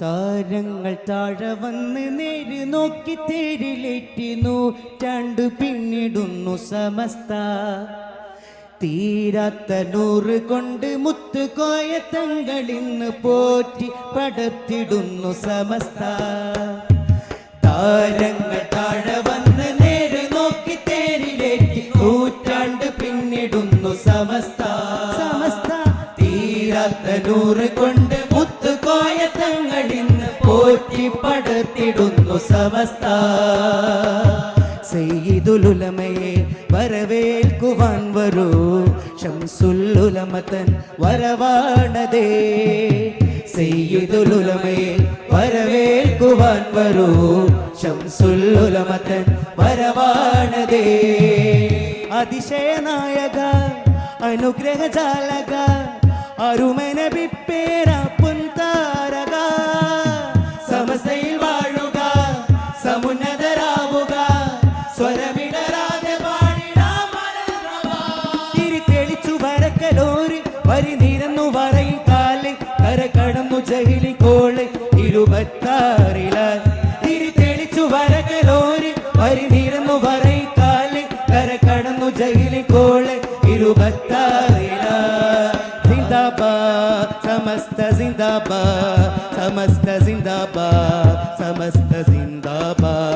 താരങ്ങൾ താഴെ വന്ന് നേര് നോക്കി തേരിലേറ്റി നൂറ്റാണ്ട് പിന്നിടുന്നു സമസ്ത. തീരാത്ത നൂറ് കൊണ്ട് മുത്തുകോയ തങ്ങളിന്ന് പോറ്റി പടത്തിടുന്നു സമസ്ത. താരങ്ങൾ താഴെ വന്ന് നേര് നോക്കി തേരിലേറ്റി നൂറ്റാണ്ട് പിന്നിടുന്നു സമസ്ത. സമസ്ത. തീരാത്ത നൂറ് കൊണ്ട് പോറ്റി പടർത്തിടുന്നു സമസ്ത. സെയ്തുലുലമയെ വരവേൽക്കുവാൻ വരൂ. ഷംസുല്ലുലമതൻ വരവാണതേ. സെയ്തുലുലമയെ വരവേൽക്കുവാൻ വരൂ. ഷംസുല്ലുലമതൻ വരവാണതേ. അതിശയനായക അനുഗ്രഹജാലക അരുമന ബിപ്പേര വരി നിരന്നു വരയും കാൽ കര കടന്നു ജഹിലി കോൾ ഇരുപത്താറില. തിരി തെളിച്ചു വരകലോര് വരി നിരന്നു വരയും കാൽ കര കടന്നു ജഹിലി കോൾ ഇരുപത്താറില. സിന്ദാബാദ് സമസ്ത സിന്ദാബാദ് സമസ്ത സിന്ദാബാദ് സമസ്ത സിന്ദാബാദ്.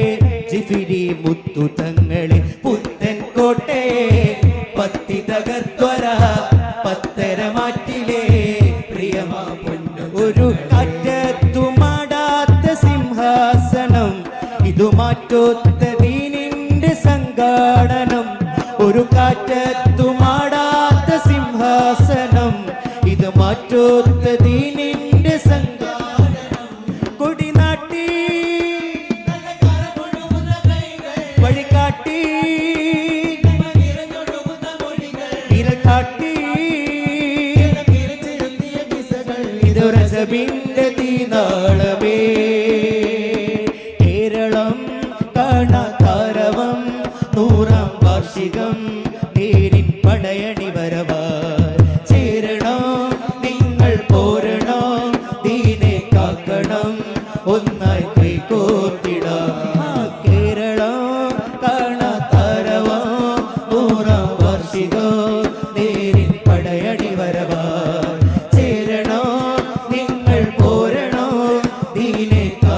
ജിഫിരി മുത്തു തങ്ങളെ പുത്തൻ കോട്ടേ പത്തി തകർത്വര പത്തര മാറ്റിലെ. പ്രിയമാ പൊന്നു ഒരു കാറ്റത്തുമാടാത്ത സിംഹാസനം. ഇതു മാറ്റോത്ത ദീനിന്റെ സംഘാടനം. ഒരു കാറ്റത്തുമാടാത്ത സിംഹാസനം. ഇത് മാറ്റോത്ത ഇതൊരസബിന്റെ തീനാളമേ. കേരളം കാണാതാരവം നൂറാം വാർഷികം തേരിൻ പടയണി വരവാൻ ചേരണം നിങ്ങൾ പോരണം ദീനെ കാക്കണം ഒന്നായി കൈകോർത്തിടാം